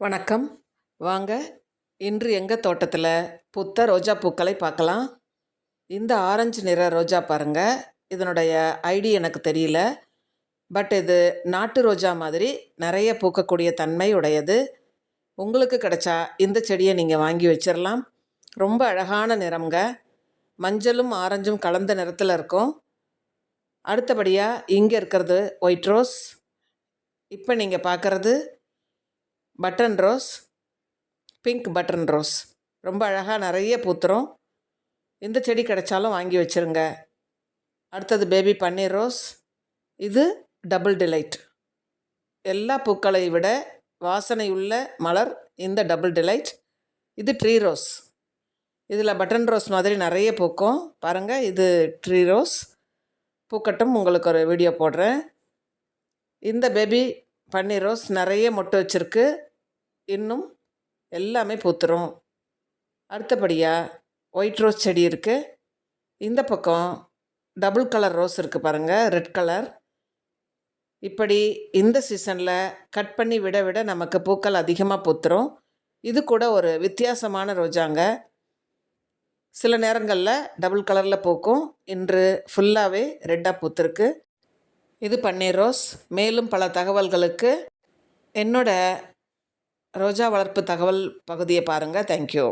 வணக்கம். வாங்க இன்று எங்கள் தோட்டத்தில் புத்த ரோஜா பூக்களை பார்க்கலாம். இந்த ஆரஞ்சு நிற ரோஜா பாருங்க. இதனுடைய ஐடி எனக்கு தெரியல. பட் இது நாட்டு ரோஜா மாதிரி நிறைய பூக்கக்கூடிய தன்மை உடையது. உங்களுக்கு கிடைச்சா இந்த செடியை நீங்கள் வாங்கி வச்சிடலாம் ரொம்ப அழகான நிறம்ங்க. மஞ்சளும் ஆரஞ்சும் கலந்த நிறத்தில் இருக்கும். அடுத்தபடியாக இங்கே இருக்கிறது ஒயிட் ரோஸ். இப்போ நீங்கள் பார்க்குறது button rose pink button rose. ரொம்ப அழகாக நிறைய பூத்துரும். எந்த செடி கிடைச்சாலும் வாங்கி வச்சுருங்க. அடுத்தது பேபி பன்னீர் ரோஸ். இது டபுள் டிலைட். எல்லா பூக்களை விட வாசனை உள்ள மலர் இந்த டபுள் டிலைட். இது ட்ரீ ரோஸ். இதில் பட்டன் ரோஸ் மாதிரி நிறைய பூக்கும். பாருங்கள் இது ட்ரீ ரோஸ். பூக்கட்டும் உங்களுக்கு ஒரு வீடியோ போடுறேன். இந்த பேபி பன்னீர் ரோஸ் நிறைய மொட்டு வச்சுருக்கு. இன்னும் எல்லாமே பூத்துரும். அடுத்தபடியாக ஒயிட் ரோஸ் செடி இருக்குது இந்த பக்கம் டபுள் கலர் ரோஸ் இருக்குது பாருங்கள் ரெட் கலர் இப்படி இந்த சீசனில் கட் பண்ணி விட விட நமக்கு பூக்கள் அதிகமாக பூத்துரும். இது கூட ஒரு வித்தியாசமான ரோஜாங்க சில நேரங்களில் டபுள் கலரில் பூக்கும். இன்று ஃபுல்லாகவே ரெட்டாக பூத்துருக்கு. இது பன்னீர் ரோஸ் மேலும் பல தகவல்களுக்கு என்னோட ரோஜா வளர்ப்பு தகவல் பகுதியை பாருங்கள் தேங்க்யூ